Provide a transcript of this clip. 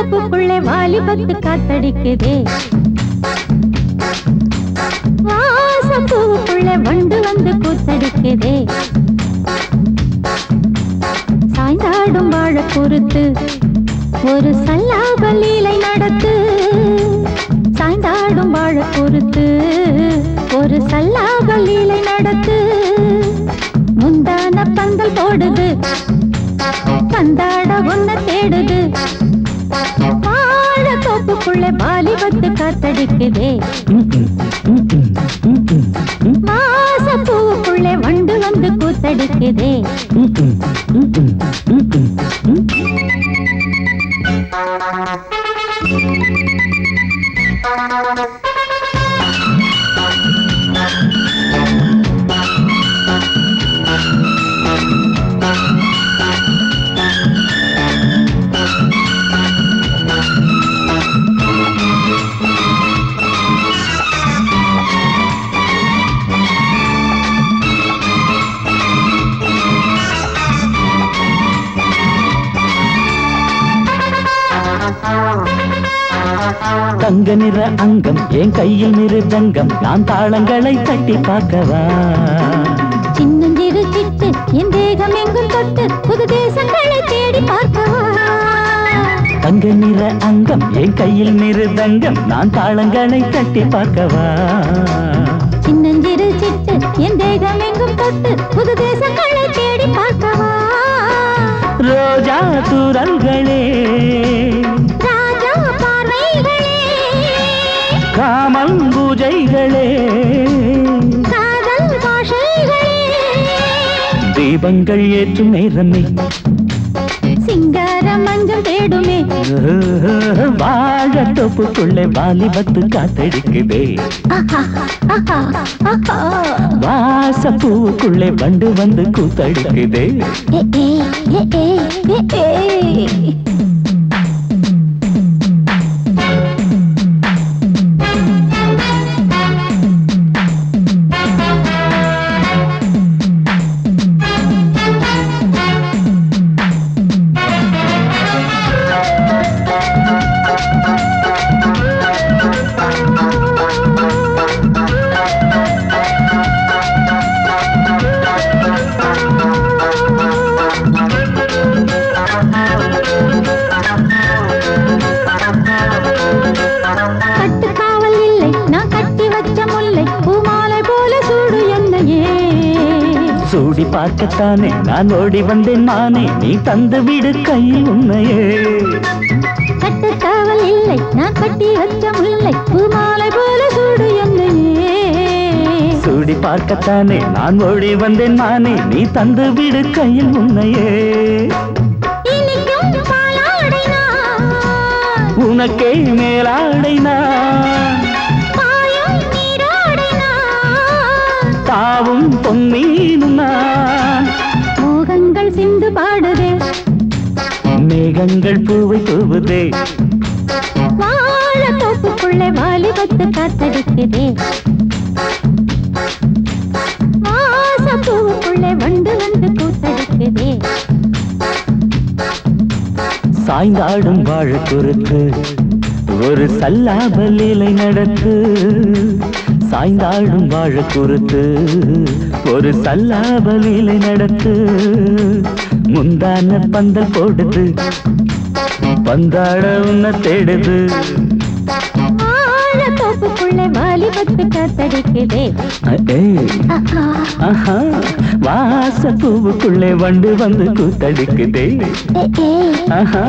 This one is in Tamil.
வாலிபத்து காத்தடிக்குதே. வாசப்பூவுக்குள்ள வண்டு வந்து கூத்தடிக்குதே சாய்ந்தாடும் வாழ பொறுத்து ஒரு சல்லாப லீலை நடத்து. சாய்ந்தாடும் வாழ பொறுத்து ஒரு சல்லாப லீலை நடத்து. முந்தான பந்தல் போடுது பந்தாட ஒன்ன தேடுது. தோப்புக்குள்ள வாலிபத்து காத்தடிக்குதே. மாச பூவுக்குள்ளே வண்டு வந்து கூத்தடிக்குதே Thank you. தங்க நிற அங்கம் என் கையில் மிருதங்கம் நான் தாளங்களை தட்டி பார்க்கவா? சின்னஞ்சிறு சிட்டு என் தேகம் எங்கும் தொட்டு புது தேசங்களை தேடி பார்க்கவா? தங்க நிற அங்கம் என் கையில் மிருதங்கம் நான் தாளங்களை தட்டி பார்க்கவா? சின்னஞ்சிறு சிட்டு என் தேகம் எங்கும் தொட்டு புது தேசங்களை தேடி பார்க்கவா? ரோஜா தூரல்களே தீபங்கள் ஏற்றும் நேரமே. சிங்கார மஞ்சள் தேடுமே வாழ தொப்புக்குள்ளே வாலிபத்து காத்தடிக்குதே. வாச பூவுக்குள்ளே வண்டு வந்து கூத்தடிக்குதே. சூடி பார்க்கத்தானே நான் ஓடி வந்தேன் நானே நீ தந்து விடு கையில் உண்மையே கட்டுக்காவல் இல்லை. நான் கட்டி வச்ச முல்லை பூமாலை போல சூடு என்னையே. சூடி பார்க்கத்தானே நான் ஓடி வந்தேன் நானே நீ தந்து விடு கையில் நான், உனக்கே மேலாடை நான் பாயும் நீராடை நான். தாவும் பொன்னீனும் மேகங்கள் பூவை தூவுதே. வாழ தோப்புக்குள்ளே வாலிபத்து காத்தடிக்குதே. வாச பூவுக்குள்ளே வண்டு வந்து கூத்தடிக்குதே சாய்ந்தாடும் வாழ குறுத்து ஒரு சல்லாப லீலை நடத்து சாய்ந்தாடும் வாழ குறுத்து ஒரு சல்லாப லீலை நடத்து முந்தான பந்தல் போடுது. பந்தாட உன்ன தேடுது. வாச பூவுக்குள்ளே வண்டு வந்து கூத்தடிக்குதே. ஆஹா.